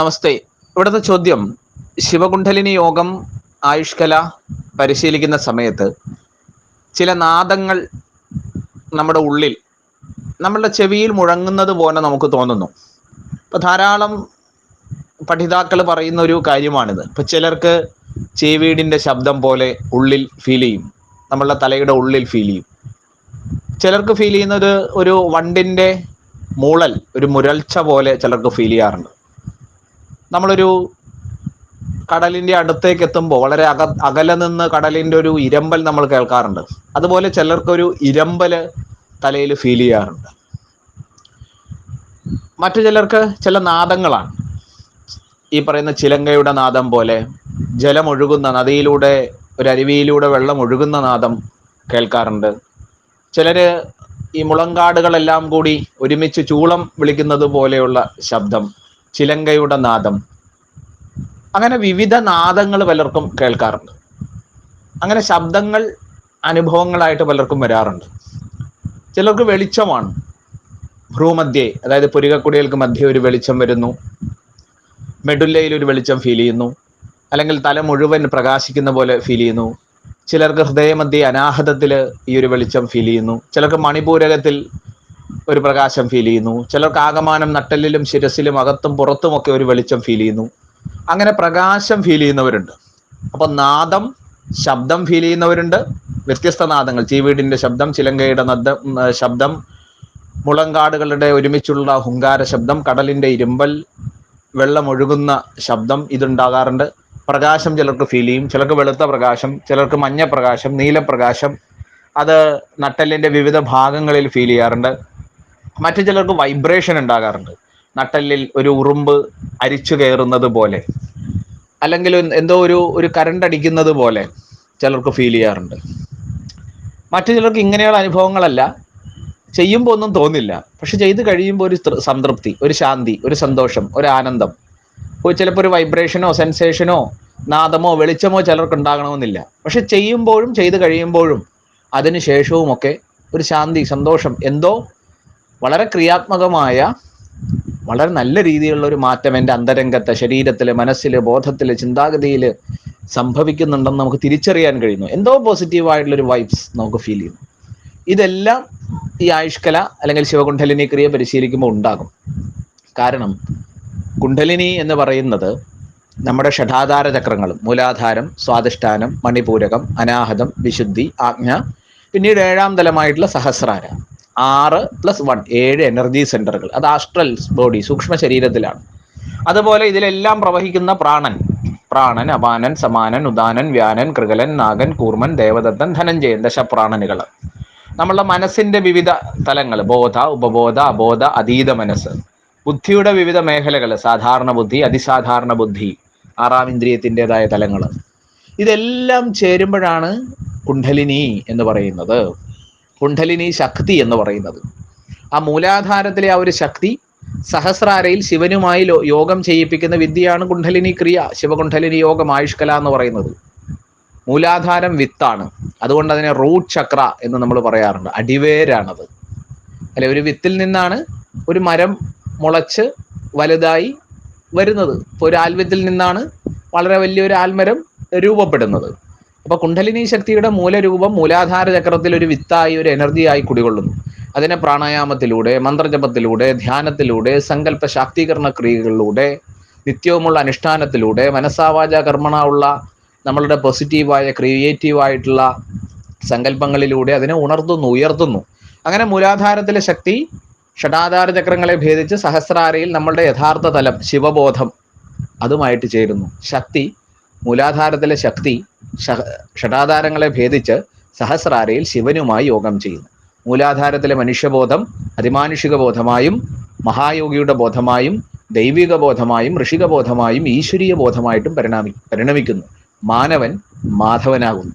നമസ്തേ. ഇവിടുത്തെ ചോദ്യം ശിവകുണ്ഠലിനി യോഗം ആയുഷ്കല പരിശീലിക്കുന്ന സമയത്ത് ചില നാദങ്ങൾ നമ്മുടെ ഉള്ളിൽ നമ്മളുടെ ചെവിയിൽ മുഴങ്ങുന്നത് പോലെ നമുക്ക് തോന്നുന്നു. ഇപ്പൊ ധാരാളം പഠിതാക്കൾ പറയുന്ന ഒരു കാര്യമാണിത്. ഇപ്പൊ ചിലർക്ക് ചെവീടിന്റെ ശബ്ദം പോലെ ഉള്ളിൽ ഫീൽ ചെയ്യും. നമ്മളുടെ തലയുടെ ഉള്ളിൽ ഫീൽ ചെയ്യും. ചിലർക്ക് ഫീൽ ചെയ്യുന്നത് ഒരു വണ്ടിന്റെ മൂളൽ ഒരു മുരൾച്ച പോലെ ചിലർക്ക് ഫീൽ ചെയ്യാറുണ്ട്. നമ്മളൊരു കടലിന്റെ അടുത്തേക്ക് എത്തുമ്പോൾ വളരെ അക അകലെ നിന്ന് കടലിന്റെ ഒരു ഇരമ്പൽ നമ്മൾ കേൾക്കാറുണ്ട്. അതുപോലെ ചിലർക്കൊരു ഇരമ്പൽ തലയിൽ ഫീൽ ചെയ്യാറുണ്ട്. മറ്റു ചിലർക്ക് ചില നാദങ്ങളാണ്. ഈ പറയുന്ന ചിലങ്കയുടെ നാദം പോലെ ജലമൊഴുകുന്ന നദിയിലൂടെ ഒരു അരുവിയിലൂടെ വെള്ളം ഒഴുകുന്ന നാദം കേൾക്കാറുണ്ട്. ചിലര് ഈ മുളങ്കാടുകളെല്ലാം കൂടി ഒരുമിച്ച് ചൂളം വിളിക്കുന്നത് പോലെയുള്ള ശബ്ദം ചിലങ്കയുടെ നാദം. അങ്ങനെ വിവിധ നാദങ്ങൾ പലർക്കും കേൾക്കാറുണ്ട്. അങ്ങനെ ശബ്ദങ്ങൾ അനുഭവങ്ങളായിട്ട് പലർക്കും വരാറുണ്ട്. ചിലർക്ക് വെളിച്ചമാണ്. ഭ്രൂമധ്യേ അതായത് പുരികക്കുടികൾക്ക് മധ്യേ ഒരു വെളിച്ചം വരുന്നു. മെഡുല്ലയിൽ ഒരു വെളിച്ചം ഫീൽ ചെയ്യുന്നു. അല്ലെങ്കിൽ തല മുഴുവൻ പ്രകാശിക്കുന്ന പോലെ ഫീൽ ചെയ്യുന്നു. ചിലർക്ക് ഹൃദയമധ്യേ അനാഹതത്തിൽ ഈ ഒരു വെളിച്ചം ഫീൽ ചെയ്യുന്നു. ചിലർക്ക് മണിപൂരകത്തിൽ ഒരു പ്രകാശം ഫീൽ ചെയ്യുന്നു. ചിലർക്ക് ആകമാനം നട്ടലിലും ശിരസിലും അകത്തും പുറത്തുമൊക്കെ ഒരു വെളിച്ചം ഫീൽ ചെയ്യുന്നു. അങ്ങനെ പ്രകാശം ഫീൽ ചെയ്യുന്നവരുണ്ട്. അപ്പൊ നാദം ശബ്ദം ഫീൽ ചെയ്യുന്നവരുണ്ട്. വ്യത്യസ്ത നാദങ്ങൾ. ചീവീടിന്റെ ശബ്ദം ചിലങ്കയുടെ നദ ശബ്ദം മുളങ്കാടുകളുടെ ഒരുമിച്ചുള്ള ഹുങ്കാര ശബ്ദം കടലിന്റെ ഇരുമ്പൽ വെള്ളമൊഴുകുന്ന ശബ്ദം ഇതുണ്ടാകാറുണ്ട്. പ്രകാശം ചിലർക്ക് ഫീൽ ചെയ്യും. ചിലർക്ക് വെളുത്ത പ്രകാശം ചിലർക്ക് മഞ്ഞ പ്രകാശം നീലപ്രകാശം അത് നട്ടലിന്റെ വിവിധ ഭാഗങ്ങളിൽ ഫീൽ ചെയ്യാറുണ്ട്. മറ്റു ചിലർക്ക് വൈബ്രേഷൻ ഉണ്ടാകാറുണ്ട്. നട്ടലിൽ ഒരു ഉറുമ്പ് അരിച്ചു കയറുന്നത് പോലെ. അല്ലെങ്കിൽ എന്തോ ഒരു ഒരു കരണ്ട് അടിക്കുന്നത് പോലെ ചിലർക്ക് ഫീൽ ചെയ്യാറുണ്ട്. മറ്റു ചിലർക്ക് ഇങ്ങനെയുള്ള അനുഭവങ്ങളല്ല. ചെയ്യുമ്പോൾ ഒന്നും തോന്നില്ല. പക്ഷെ ചെയ്ത് കഴിയുമ്പോൾ ഒരു സംതൃപ്തി ഒരു ശാന്തി ഒരു സന്തോഷം ഒരു ആനന്ദം. ചിലപ്പോൾ ഒരു വൈബ്രേഷനോ സെൻസേഷനോ നാദമോ വെളിച്ചമോ ചിലർക്ക് ഉണ്ടാകണമെന്നില്ല. പക്ഷെ ചെയ്യുമ്പോഴും ചെയ്ത് കഴിയുമ്പോഴും അതിന് ശേഷവും ഒക്കെ ഒരു ശാന്തി സന്തോഷം എന്തോ വളരെ ക്രിയാത്മകമായ വളരെ നല്ല രീതിയിലുള്ള ഒരു മാറ്റം എന്റെ അന്തരംഗത്തെ ശരീരത്തിൽ മനസ്സിൽ ബോധത്തിൽ ചിന്താഗതിയിൽ സംഭവിക്കുന്നുണ്ടെന്ന് നമുക്ക് തിരിച്ചറിയാൻ കഴിയുന്നു. എന്തോ പോസിറ്റീവായിട്ടുള്ള ഒരു വൈബ്സ് നമുക്ക് ഫീൽ ചെയ്യുന്നു. ഇതെല്ലാം ഈ ആയുഷ്കല അല്ലെങ്കിൽ ശിവകുണ്ഠലിനി ക്രിയ പരിശീലിക്കുമ്പോൾ ഉണ്ടാകും. കാരണം കുണ്ഠലിനി എന്ന് പറയുന്നത് നമ്മുടെ ഷഠാധാര ചക്രങ്ങളും മൂലാധാരം സ്വാധിഷ്ഠാനം മണിപൂരകം അനാഹതം വിശുദ്ധി ആജ്ഞ പിന്നീട് ഏഴാം തലമായിട്ടുള്ള സഹസ്രാര. ആറ് പ്ലസ് വൺ ഏഴ് എനർജി സെന്ററുകൾ അത് ആസ്ട്രൽ ബോഡി സൂക്ഷ്മ ശരീരത്തിലാണ്. അതുപോലെ ഇതിലെല്ലാം പ്രവഹിക്കുന്ന പ്രാണൻ. പ്രാണൻ അപാനൻ സമാനൻ ഉദാനൻ വ്യാനൻ കൃകലൻ നാഗൻ കൂർമൻ ദേവദത്തൻ ധനഞ്ജയൻ ദശപ്രാണനുകൾ നമ്മളുടെ മനസ്സിന്റെ വിവിധ തലങ്ങൾ ബോധ ഉപബോധ അബോധ അതീത മനസ്സ്. ബുദ്ധിയുടെ വിവിധ മേഖലകൾ സാധാരണ ബുദ്ധി അതിസാധാരണ ബുദ്ധി ആറാം ഇന്ദ്രിയത്തിന്റെതായ തലങ്ങൾ ഇതെല്ലാം ചേരുമ്പോഴാണ് കുണ്ഡലിനി എന്ന് പറയുന്നത്. കുണ്ഡലിനി ശക്തി എന്ന് പറയുന്നത്. ആ മൂലാധാരത്തിലെ ആ ഒരു ശക്തി സഹസ്രാരയിൽ ശിവനുമായി യോഗം ചെയ്യിപ്പിക്കുന്ന വിദ്യയാണ് കുണ്ഡലിനി ക്രിയ ശിവകുണ്ഠലിനി യോഗം ആയുഷ്കല എന്ന് പറയുന്നത്. മൂലാധാരം വിത്താണ്. അതുകൊണ്ട് അതിനെ റൂട്ട് ചക്ര എന്ന് നമ്മൾ പറയാറുണ്ട്. അടിവേരാണത്. അല്ലെ ഒരു വിത്തിൽ നിന്നാണ് ഒരു മരം മുളച്ച് വലുതായി വരുന്നത്. ഇപ്പൊ ഒരു ആൽവിത്തിൽ നിന്നാണ് വളരെ വലിയൊരു ആൽമരം രൂപപ്പെടുന്നത്. അപ്പൊ കുണ്ഡലിനി ശക്തിയുടെ മൂലരൂപം മൂലാധാര ചക്രത്തിൽ ഒരു വിത്തായി ഒരു എനർജിയായി കുടികൊള്ളുന്നു. അതിനെ പ്രാണായാമത്തിലൂടെ മന്ത്രജപത്തിലൂടെ ധ്യാനത്തിലൂടെ സങ്കല്പ ശാക്തീകരണ ക്രിയകളിലൂടെ നിത്യവുമുള്ള അനുഷ്ഠാനത്തിലൂടെ മനസ്സാവാച കർമ്മണ ഉള്ള നമ്മളുടെ പോസിറ്റീവായ ക്രിയേറ്റീവായിട്ടുള്ള സങ്കല്പങ്ങളിലൂടെ അതിനെ ഉണർത്തുന്നു ഉയർത്തുന്നു. അങ്ങനെ മൂലാധാരത്തിലെ ശക്തി ഷടാധാര ചക്രങ്ങളെ ഭേദിച്ച് സഹസ്രാരയിൽ നമ്മളുടെ യഥാർത്ഥ തലം ശിവബോധം അതുമായിട്ട് ചേരുന്നു. ശക്തി മൂലാധാരത്തിലെ ശക്തി ഷടാധാരങ്ങളെ ഭേദിച്ച് സഹസ്രാരയിൽ ശിവനുമായി യോഗം ചെയ്യുന്നു. മൂലാധാരത്തിലെ മനുഷ്യബോധം അതിമാനുഷിക ബോധമായും മഹായോഗിയുടെ ബോധമായും ദൈവിക ബോധമായും ഋഷിക ബോധമായും ഈശ്വരീയ ബോധമായിട്ടും പരിണാമി പരിണമിക്കുന്നു. മാനവൻ മാധവനാകുന്നു.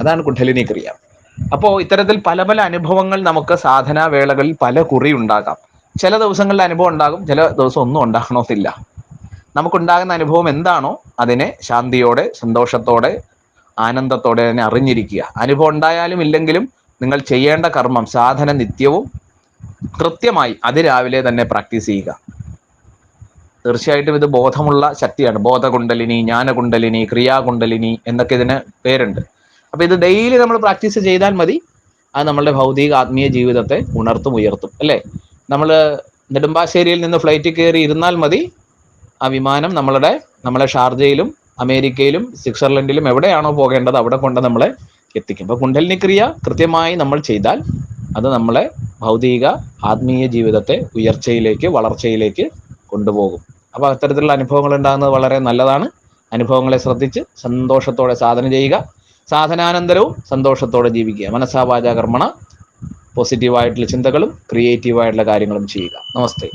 അതാണ് കുണ്ഡലിനി ക്രിയ അപ്പോൾ ഇത്തരത്തിൽ പല പല അനുഭവങ്ങൾ നമുക്ക് സാധനാ വേളകളിൽ പല കുറി ഉണ്ടാകാം. ചില ദിവസങ്ങളിൽ അനുഭവം ഉണ്ടാകും ചില ദിവസം ഒന്നും ഉണ്ടാകണമെന്നില്ല നമുക്കുണ്ടാകുന്ന അനുഭവം എന്താണോ അതിനെ ശാന്തിയോടെ സന്തോഷത്തോടെ ആനന്ദത്തോടെ തന്നെ അറിഞ്ഞിരിക്കുക. അനുഭവം ഉണ്ടായാലും ഇല്ലെങ്കിലും നിങ്ങൾ ചെയ്യേണ്ട കർമ്മം സാധന നിത്യവും കൃത്യമായി അതിരാവിലെ തന്നെ പ്രാക്ടീസ് ചെയ്യുക. തീർച്ചയായിട്ടും ഇത് ബോധമുള്ള ശക്തിയാണ്. ബോധകുണ്ടലിനി ജ്ഞാനകുണ്ടലിനി ക്രിയാകുണ്ടലിനി എന്നൊക്കെ ഇതിന് പേരുണ്ട്. അപ്പൊ ഇത് ഡെയിലി നമ്മൾ പ്രാക്ടീസ് ചെയ്താൽ മതി. അത് നമ്മളുടെ ഭൗതിക ആത്മീയ ജീവിതത്തെ ഉണർത്തും ഉയർത്തും. അല്ലേ? നമ്മൾ നെടുമ്പാശ്ശേരിയിൽ നിന്ന് ഫ്ലൈറ്റിൽ കയറി ഇരുന്നാൽ മതി. ആ വിമാനം നമ്മളുടെ നമ്മളെ ഷാർജയിലും അമേരിക്കയിലും സ്വിറ്റ്സർലൻഡിലും എവിടെയാണോ പോകേണ്ടത് അവിടെ കൊണ്ട് നമ്മളെ എത്തിക്കും. അപ്പൊ കുണ്ടലിനി ക്രിയ കൃത്യമായി നമ്മൾ ചെയ്താൽ അത് നമ്മളെ ഭൗതിക ആത്മീയ ജീവിതത്തെ ഉയർച്ചയിലേക്ക് വളർച്ചയിലേക്ക് കൊണ്ടുപോകും. അപ്പൊ അത്തരത്തിലുള്ള അനുഭവങ്ങൾ ഉണ്ടാകുന്നത് വളരെ നല്ലതാണ്. അനുഭവങ്ങളെ ശ്രദ്ധിച്ച് സന്തോഷത്തോടെ സാധന ചെയ്യുക. സാധനാനന്തരവും സന്തോഷത്തോടെ ജീവിക്കുക. മനസ്സാ വാച കർമ്മണ പോസിറ്റീവായിട്ടുള്ള ചിന്തകളും ക്രിയേറ്റീവായിട്ടുള്ള കാര്യങ്ങളും ചെയ്യുക. നമസ്തേ.